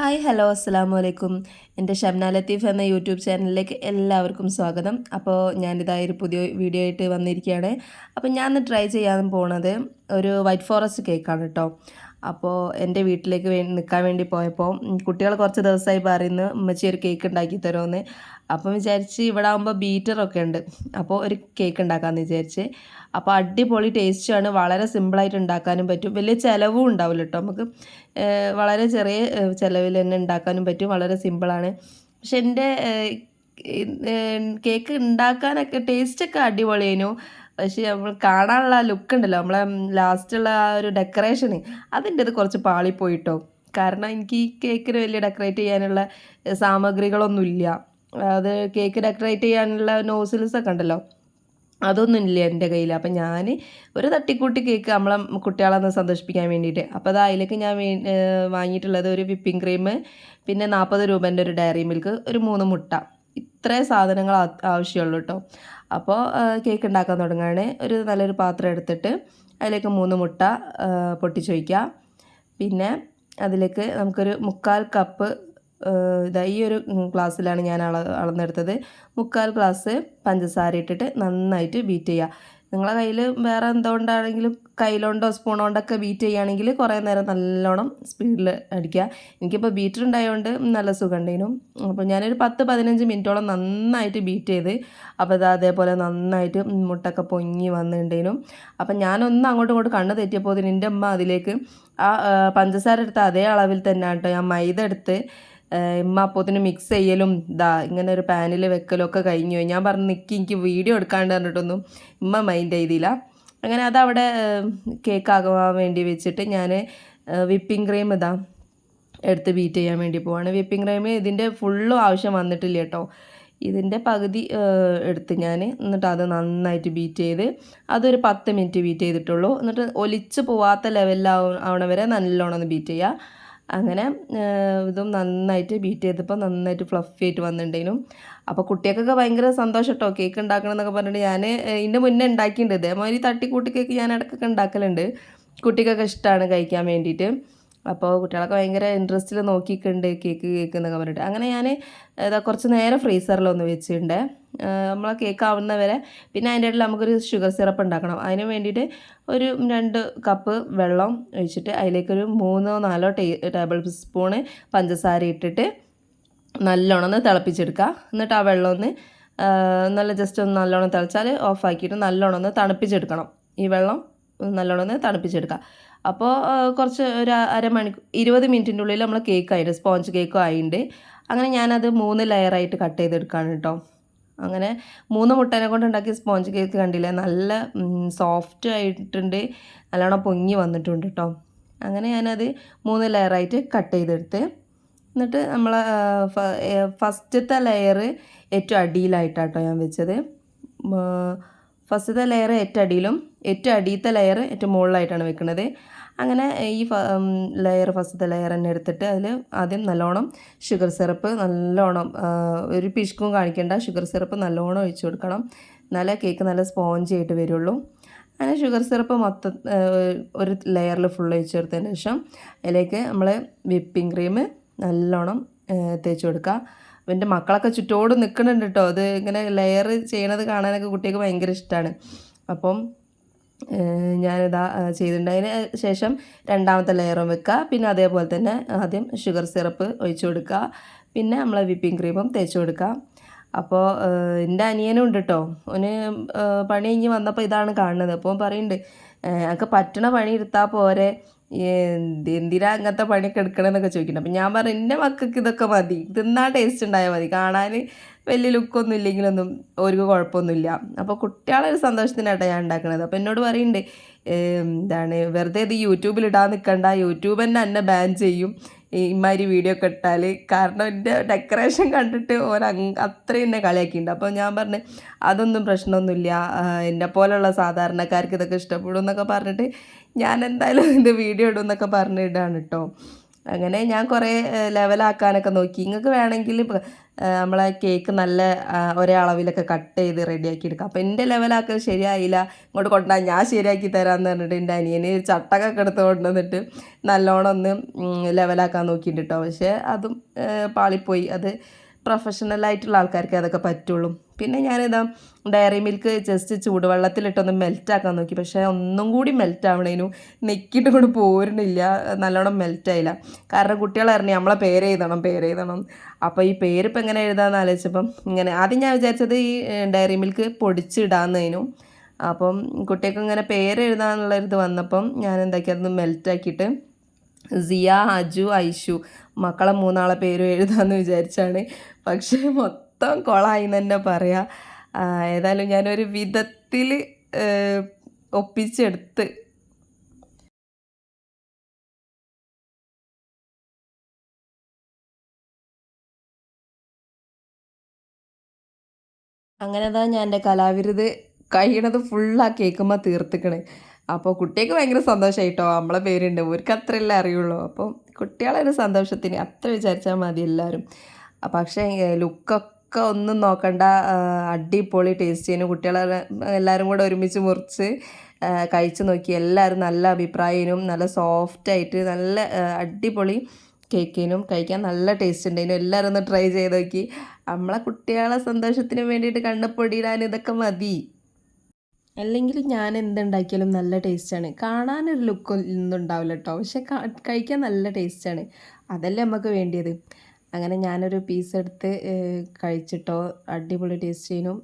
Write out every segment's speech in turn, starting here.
Hi hello അസ്സാം വലൈക്കും എന്റെ ഷംന ലത്തീഫ് എന്ന യൂട്യൂബ് ചാനലിലേക്ക് എല്ലാവർക്കും സ്വാഗതം. അപ്പോൾ ഞാനിതായ ഒരു പുതിയ വീഡിയോ ആയിട്ട് വന്നിരിക്കുകയാണ്. അപ്പോൾ ഞാൻ ട്രൈ ചെയ്യാൻ പോണത് ഒരു വൈറ്റ് ഫോറസ്റ്റ് കേക്കാണ് കേട്ടോ. അപ്പോൾ എന്റെ വീട്ടിലേക്ക് വേ നിൽക്കാൻ വേണ്ടി പോയപ്പോൾ കുട്ടികൾ കുറച്ച് ദിവസമായി പറയുന്നു ഉമ്മച്ചി ഒരു കേക്ക് ഉണ്ടാക്കി തരുമെന്ന് അപ്പം വിചാരിച്ച് ഇവിടെ ആകുമ്പോൾ ബീറ്ററൊക്കെ ഉണ്ട്. അപ്പോൾ ഒരു കേക്ക് ഉണ്ടാക്കാമെന്ന് വിചാരിച്ച്. അപ്പോൾ അടിപൊളി ടേസ്റ്റാണ് വളരെ സിമ്പിളായിട്ട് ഉണ്ടാക്കാനും പറ്റും. വലിയ ചിലവും ഉണ്ടാവില്ല കേട്ടോ നമുക്ക് വളരെ ചെറിയ ചിലവിൽ തന്നെ ഉണ്ടാക്കാനും പറ്റും. വളരെ സിമ്പിളാണ് പക്ഷെ എന്റെ കേക്ക് ഉണ്ടാക്കാനൊക്കെ ടേസ്റ്റൊക്കെ അടിപൊളിയേനു. പക്ഷേ നമ്മൾ കാണാനുള്ള ലുക്ക് ഉണ്ടല്ലോ നമ്മളെ ലാസ്റ്റുള്ള ആ ഒരു ഡെക്കറേഷന് അതിന്റെ അത് കുറച്ച് പാളിപ്പോയിട്ടോ കാരണം എനിക്ക് ഈ കേക്കിന് വലിയ ഡെക്കറേറ്റ് ചെയ്യാനുള്ള സാമഗ്രികളൊന്നും സാമഗ്രികളൊന്നുമില്ല. അത് കേക്ക് ഡെക്കറേറ്റ് ചെയ്യാനുള്ള നോസിൽസ് ഒക്കെ ഉണ്ടല്ലോ അതൊന്നും ഇല്ല എന്റെ കയ്യിൽ. അപ്പം ഞാൻ ഒരു തട്ടിക്കൂട്ടി കേക്ക് നമ്മളെ കുട്ടികളെ ഒന്ന് സന്തോഷിപ്പിക്കാൻ വേണ്ടിയിട്ട്. അപ്പോൾ അത് അതിലേക്ക് ഞാൻ വാങ്ങിയിട്ടുള്ളത് ഒരു വിപ്പിംഗ് ക്രീം പിന്നെ നാൽപ്പത് രൂപേന്റെ ഒരു ഡയറി മിൽക്ക് ഒരു മൂന്ന് മുട്ട. ഇത്രേ സാധനങ്ങൾ ആവശ്യമുള്ളൂ കേട്ടോ. അപ്പോൾ കേക്ക് ഉണ്ടാക്കാൻ തുടങ്ങുകയാണ്. ഒരു നല്ലൊരു പാത്രം എടുത്തിട്ട് അതിലേക്ക് മൂന്ന് മുട്ട പൊട്ടിച്ച് വയ്ക്കുക പിന്നെ അതിലേക്ക് നമുക്കൊരു മുക്കാൽ കപ്പ് ഇതാ ഈ ഒരു ഗ്ലാസ്സിലാണ് ഞാൻ അള അളന്നെടുത്തത്. മുക്കാൽ ഗ്ലാസ് പഞ്ചസാര ഇട്ടിട്ട് നന്നായിട്ട് ബീറ്റ് ചെയ്യുക. നിങ്ങളെ കയ്യിൽ വേറെ എന്തുകൊണ്ടാണെങ്കിലും കയ്യിലോണ്ടോ സ്പൂൺ കൊണ്ടൊക്കെ ബീറ്റ് ചെയ്യുകയാണെങ്കിൽ കുറേ നേരം നല്ലോണം സ്പീഡിൽ അടിക്കുക. എനിക്കിപ്പോൾ ബീറ്റർ ഉണ്ടായതുകൊണ്ട് നല്ല സുഖമുണ്ടേനു അപ്പോൾ ഞാനൊരു പത്ത് പതിനഞ്ച് മിനിറ്റോളം നന്നായിട്ട് ബീറ്റ് ചെയ്ത് അപ്പോൾ ഇത് അതേപോലെ നന്നായിട്ട് മുട്ടൊക്കെ പൊങ്ങി വന്നിട്ടുണ്ടേനു അപ്പം ഞാനൊന്ന് അങ്ങോട്ടും ഇങ്ങോട്ട് കണ്ണ് തെറ്റിയപ്പോൾ എന്റെ അമ്മ അതിലേക്ക് ആ പഞ്ചസാര എടുത്ത അതേ അളവിൽ തന്നെ കേട്ടോ ഞാൻ മൈദ എടുത്ത് ഇമ്മ അപ്പോത്തിന് മിക്സ് ചെയ്യലും ഇതാ ഇങ്ങനെ ഒരു പാനിൽ വെക്കലും ഒക്കെ കഴിഞ്ഞു ഞാൻ പറഞ്ഞു നിൽക്കി എനിക്ക് വീഡിയോ എടുക്കാണ്ട് പറഞ്ഞിട്ടൊന്നും ഇമ്മ മൈൻഡ് ചെയ്തില്ല. അങ്ങനെ അതവിടെ കേക്ക് ആകുവാൻ വേണ്ടി വെച്ചിട്ട് ഞാൻ വിപ്പിംഗ് ക്രീം ഇതാ എടുത്ത് ബീറ്റ് ചെയ്യാൻ വേണ്ടി പോവാണ്. വിപ്പിംഗ് ക്രീം ഇതിന്റെ ഫുള്ളും ആവശ്യം വന്നിട്ടില്ല കേട്ടോ. ഇതിന്റെ പകുതി എടുത്ത് ഞാൻ എന്നിട്ട് അത് നന്നായിട്ട് ബീറ്റ് ചെയ്ത് അതൊരു പത്ത് മിനിറ്റ് ബീറ്റ് ചെയ്തിട്ടുള്ളൂ. എന്നിട്ട് ഒലിച്ച് പോവാത്ത ലെവലിലാവ ആവണവരെ നല്ലോണം ഒന്ന് ബീറ്റ് ചെയ്യുക അങ്ങനെ ഇതും നന്നായിട്ട് ബീറ്റ് ചെയ്തപ്പോൾ നന്നായിട്ട് ഫ്ലഫി ആയിട്ട് വന്നിട്ടുണ്ടേനും അപ്പോൾ കുട്ടികൾക്കൊക്കെ ഭയങ്കര സന്തോഷം കേട്ടോ കേക്ക് ഉണ്ടാക്കണം എന്നൊക്കെ പറഞ്ഞിട്ട് ഞാൻ ഇതിന്റെ മുന്നേ ഉണ്ടാക്കിയിട്ടുണ്ട്. ഇതേമാതിരി തട്ടിക്കൂട്ടി കേക്ക് ഞാൻ ഇടയ്ക്കൊക്കെ ഉണ്ടാക്കലുണ്ട്. കുട്ടികൾക്കൊക്കെ ഇഷ്ടമാണ് കഴിക്കാൻ വേണ്ടിയിട്ട്. അപ്പോൾ കുട്ടികളൊക്കെ ഭയങ്കര ഇൻട്രസ്റ്റിൽ നോക്കിയിട്ടുണ്ട് കേക്ക് കേക്ക് എന്നൊക്കെ പറഞ്ഞിട്ട്. അങ്ങനെ ഞാൻ ഇതാ കുറച്ച് നേരം ഫ്രീസറിലൊന്ന് വെച്ചിട്ടുണ്ട്. നമ്മളെ കേക്ക് ആവുന്ന വരെ പിന്നെ അതിന്റെ ഇടയിൽ നമുക്കൊരു ഷുഗർ സിറപ്പ് ഉണ്ടാക്കണം. അതിന് വേണ്ടിയിട്ട് ഒരു രണ്ട് കപ്പ് വെള്ളം ഒഴിച്ചിട്ട് അതിലേക്കൊരു മൂന്നോ നാലോ ടേ ടേബിൾ സ്പൂണ് പഞ്ചസാര ഇട്ടിട്ട് നല്ലോണം ഒന്ന് തിളപ്പിച്ചെടുക്കുക. എന്നിട്ട് ആ വെള്ളം ഒന്ന് നല്ല ജസ്റ്റ് ഒന്ന് നല്ലോണം തിളച്ചാൽ ഓഫാക്കിയിട്ട് നല്ലോണം ഒന്ന് തണുപ്പിച്ചെടുക്കണം. ഈ വെള്ളം നല്ലോണം ഒന്ന് തണുപ്പിച്ചെടുക്കുക. അപ്പോൾ കുറച്ച് ഒരു അരമണിക്കൂർ ഇരുപത് മിനിറ്റിന്റെ ഉള്ളിൽ നമ്മൾ കേക്ക് ആയിട്ട് സ്പോഞ്ച് കേക്കും ആയിട്ടുണ്ട് അങ്ങനെ ഞാനത് മൂന്ന് ലെയറായിട്ട് കട്ട് ചെയ്തെടുക്കുകയാണ് കേട്ടോ അങ്ങനെ മൂന്ന് മുട്ടനെ കൊണ്ട് ഉണ്ടാക്കിയ സ്പോഞ്ച് കേക്ക് കണ്ടില്ലേ നല്ല സോഫ്റ്റ് ആയിട്ടുണ്ട് നല്ലോണം പൊങ്ങി വന്നിട്ടുണ്ട് കേട്ടോ അങ്ങനെ ഞാനത് മൂന്ന് ലെയറായിട്ട് കട്ട് ചെയ്തെടുത്ത് എന്നിട്ട് നമ്മൾ ഫസ്റ്റത്തെ ലെയർ ഏറ്റവും അടിയിലായിട്ടാട്ടോ ഞാൻ വെച്ചത്. ഫസ്റ്റത്തെ ലെയർ ഏറ്റവും അടിയിലും ഏറ്റവും അടിയത്തെ ലെയർ ഏറ്റവും മുകളിലായിട്ടാണ് വെക്കുന്നത്. അങ്ങനെ ഈ ലെയർ ഫസ്റ്റത്തെ ലെയർ തന്നെ എടുത്തിട്ട് അതിൽ ആദ്യം നല്ലോണം ഷുഗർ സിറപ്പ് നല്ലോണം ഒരു പിശുക്കും കാണിക്കേണ്ട. ഷുഗർ സിറപ്പ് നല്ലോണം ഒഴിച്ചു കൊടുക്കണം. എന്നാലേ കേക്ക് നല്ല സ്പോഞ്ച് ആയിട്ട് വരുള്ളൂ. അങ്ങനെ ഷുഗർ സിറപ്പ് മൊത്തം ഒരു ലെയറിൽ ഫുൾ ഒഴിച്ച് കൊടുത്തതിന് ശേഷം അതിലേക്ക് നമ്മൾ വിപ്പിംഗ് ക്രീം നല്ലോണം തേച്ച് കൊടുക്കുക. അപ്പോൾ എന്റെ മക്കളൊക്കെ ചുറ്റോട് നിൽക്കുന്നുണ്ട് കേട്ടോ. അത് ഇങ്ങനെ ലെയർ ചെയ്യണത് കാണാനൊക്കെ കുട്ടികൾക്ക് ഭയങ്കര ഇഷ്ടമാണ് അപ്പം ഞാനിതാ ചെയ്തിട്ടുണ്ടതിന് ശേഷം രണ്ടാമത്തെ ലെയറും വെക്കുക പിന്നെ അതേപോലെ തന്നെ ആദ്യം ഷുഗർ സിറപ്പ് ഒഴിച്ചു കൊടുക്കുക പിന്നെ നമ്മൾ വിപ്പിംഗ് ക്രീമും തേച്ച് കൊടുക്കുക അപ്പോൾ എന്റെ അനിയനും ഉണ്ട് കേട്ടോ. ഏഹ് പണി കഴിഞ്ഞ് വന്നപ്പോൾ ഇതാണ് കാണുന്നത്. അപ്പോൾ പറയുന്നുണ്ട് എനിക്ക് പറ്റണ പണി എടുത്താൽ പോരെ. എന്തിനാ അങ്ങനത്തെ പണിയൊക്കെ എടുക്കണമെന്നൊക്കെ ചോദിക്കുന്നുണ്ട്. അപ്പം ഞാൻ പറഞ്ഞു എന്റെ മക്കൾക്ക് ഇതൊക്കെ മതി. തിന്നാ ടേസ്റ്റ് ഉണ്ടായാൽ മതി. കാണാൻ വലിയ ലുക്കൊന്നും ഇല്ലെങ്കിലൊന്നും ഒരു കുഴപ്പമൊന്നുമില്ല. അപ്പോൾ കുട്ടികളെ ഒരു സന്തോഷത്തിനാട്ടോ ഞാൻ ഉണ്ടാക്കണത്. അപ്പോൾ എന്നോട് പറയുന്നുണ്ട് എന്താണ് വെറുതെ ഇത് യൂട്യൂബിൽ ഇടാൻ നിൽക്കണ്ട യൂട്യൂബ് തന്നെ എന്നെ ബാൻ ചെയ്യും. ഇമാതിരി വീഡിയോ ഒക്കെ ഇട്ടാൽ കാരണം എന്റെ ഡെക്കറേഷൻ കണ്ടിട്ട് ഓരോ അത്രയും എന്നെ കളിയാക്കിയിട്ടുണ്ട്. അപ്പോൾ ഞാൻ പറഞ്ഞു അതൊന്നും പ്രശ്നമൊന്നുമില്ല. എന്നെ പോലെയുള്ള സാധാരണക്കാർക്ക് ഇതൊക്കെ ഇഷ്ടപ്പെടും എന്നൊക്കെ പറഞ്ഞിട്ട് ഞാൻ എന്തായാലും ഇത് വീഡിയോ ഇടും എന്നൊക്കെ പറഞ്ഞിടാണ് കേട്ടോ അങ്ങനെ ഞാൻ കുറേ ലെവലാക്കാനൊക്കെ നോക്കി. നിങ്ങൾക്ക് വേണമെങ്കിൽ നമ്മളെ കേക്ക് നല്ല ഒരേ അളവിലൊക്കെ കട്ട് ചെയ്ത് റെഡിയാക്കി എടുക്കാം. അപ്പോൾ എന്റെ ലെവലാക്കൽ ശരിയായില്ല. ഇങ്ങോട്ട് കൊണ്ടാ ഞാൻ ശരിയാക്കി തരാമെന്ന് പറഞ്ഞിട്ട് എന്റെ അനിയന് ചട്ടക്കൊക്കെ എടുത്ത് കൊണ്ടുവന്നിട്ട് നല്ലോണം ഒന്ന് ലെവലാക്കാൻ നോക്കിയിട്ടുണ്ട് കേട്ടോ പക്ഷേ അതും പാളിപ്പോയി. അത് പ്രൊഫഷണൽ ആയിട്ടുള്ള ആൾക്കാർക്ക് അതൊക്കെ പറ്റുള്ളൂ. പിന്നെ ഞാനിതാ ഡയറി മിൽക്ക് ജസ്റ്റ് ചൂടുവെള്ളത്തിലിട്ടൊന്ന് മെൽറ്റ് ആക്കാൻ നോക്കി. പക്ഷേ ഒന്നും കൂടി മെൽറ്റ് ആവണേനു. നെക്കിട്ട് കൊണ്ട് പോരുന്നില്ല. നല്ലോണം മെൽറ്റ് ആയില്ല. കാരണം കുട്ടികളറിഞ്ഞു നമ്മളെ പേര് എഴുതണം പേര് എഴുതണം. അപ്പോൾ ഈ പേരിപ്പോൾ എങ്ങനെ എഴുതാമെന്ന് ആലോചിച്ചപ്പം ഇങ്ങനെ ആദ്യം ഞാൻ വിചാരിച്ചത് ഈ ഡയറി മിൽക്ക് പൊടിച്ചിടാന്നതിനും അപ്പം കുട്ടികൾക്ക് ഇങ്ങനെ പേര് എഴുതാനുള്ള ഇത് വന്നപ്പം ഞാൻ എന്താക്കി അതൊന്ന് മെൽറ്റ് ആക്കിയിട്ട് സിയ അജു ഐഷു മക്കളെ മൂന്നാളെ പേരും എഴുതാമെന്ന് വിചാരിച്ചാണ്. പക്ഷേ മൊത്തം കൊളായി തന്നെ പറയാം. ഏതായാലും ഞാനൊരു വിധത്തിൽ ഒപ്പിച്ചെടുത്ത്. അങ്ങനെ തന്നെ ഞാൻ എന്റെ കലാവിരുത് കഴിയണത് ഫുള്ളാ കേൾക്കുമ്പോൾ തീർത്തിക്കണേ. അപ്പോൾ കുട്ടിക്ക് ഭയങ്കര സന്തോഷമായിട്ടോ നമ്മളെ പേരുണ്ട്. അവർക്ക് അത്രയല്ലേ അറിയുള്ളൂ. അപ്പോൾ കുട്ടികളൊരു സന്തോഷത്തിന് അത്ര വിചാരിച്ചാൽ മതി എല്ലാവരും പക്ഷേ ലുക്കൊക്കെ ഒന്നും നോക്കണ്ട. അടിപൊളി ടേസ്റ്റ് ചെയ്യുന്നു. കുട്ടികളെ എല്ലാവരും കൂടെ ഒരുമിച്ച് മുറിച്ച് കഴിച്ചു നോക്കി എല്ലാവരും നല്ല അഭിപ്രായനും നല്ല സോഫ്റ്റായിട്ട് നല്ല അടിപൊളി കേക്കിനും കഴിക്കാൻ നല്ല ടേസ്റ്റ് ഉണ്ടായിരുന്നു എല്ലാവരും ഒന്ന് ട്രൈ ചെയ്ത് നോക്കി. നമ്മളെ കുട്ടികളെ സന്തോഷത്തിന് വേണ്ടിയിട്ട് കണ്ണപ്പൊടിയിടാൻ ഇതൊക്കെ മതി. അല്ലെങ്കിൽ ഞാൻ എന്തുണ്ടാക്കിയാലും നല്ല ടേസ്റ്റാണ് കാണാനൊരു ലുക്ക് ഒന്നും ഉണ്ടാവില്ല കേട്ടോ പക്ഷെ കഴിക്കാൻ നല്ല ടേസ്റ്റാണ് അതല്ലേ നമുക്ക് വേണ്ടിയത്. അങ്ങനെ ഞാനൊരു പീസ് എടുത്ത് കഴിച്ചിട്ടോ അടിപൊളി ടേസ്റ്റ് ചെയ്യണം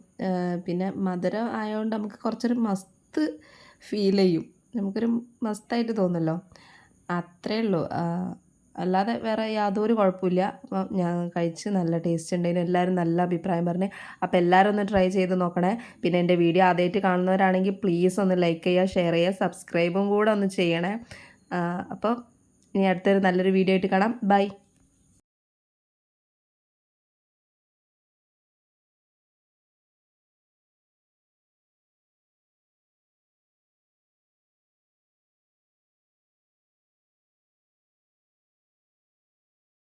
പിന്നെ മധുരം ആയതുകൊണ്ട് നമുക്ക് കുറച്ചൊരു മസ്ത് ഫീൽ ചെയ്യും. നമുക്കൊരു മസ്തായിട്ട് തോന്നുമല്ലോ അത്രേ ഉള്ളൂ അല്ലാതെ വേറെ യാതൊരു കുഴപ്പമില്ല. അപ്പം ഞാൻ കഴിച്ച് നല്ല ടേസ്റ്റ് ഉണ്ടായിരുന്നു എല്ലാവരും നല്ല അഭിപ്രായം പറഞ്ഞ്. അപ്പോൾ എല്ലാവരും ഒന്ന് ട്രൈ ചെയ്ത് നോക്കണേ. പിന്നെ എന്റെ വീഡിയോ ആദ്യമായിട്ട് കാണുന്നവരാണെങ്കിൽ പ്ലീസ് ഒന്ന് ലൈക്ക് ചെയ്യുക ഷെയർ ചെയ്യുക സബ്സ്ക്രൈബും കൂടെ ഒന്ന് ചെയ്യണേ. അപ്പോൾ ഇനി അടുത്തൊരു നല്ലൊരു വീഡിയോ ആയിട്ട് കാണാം. ബൈ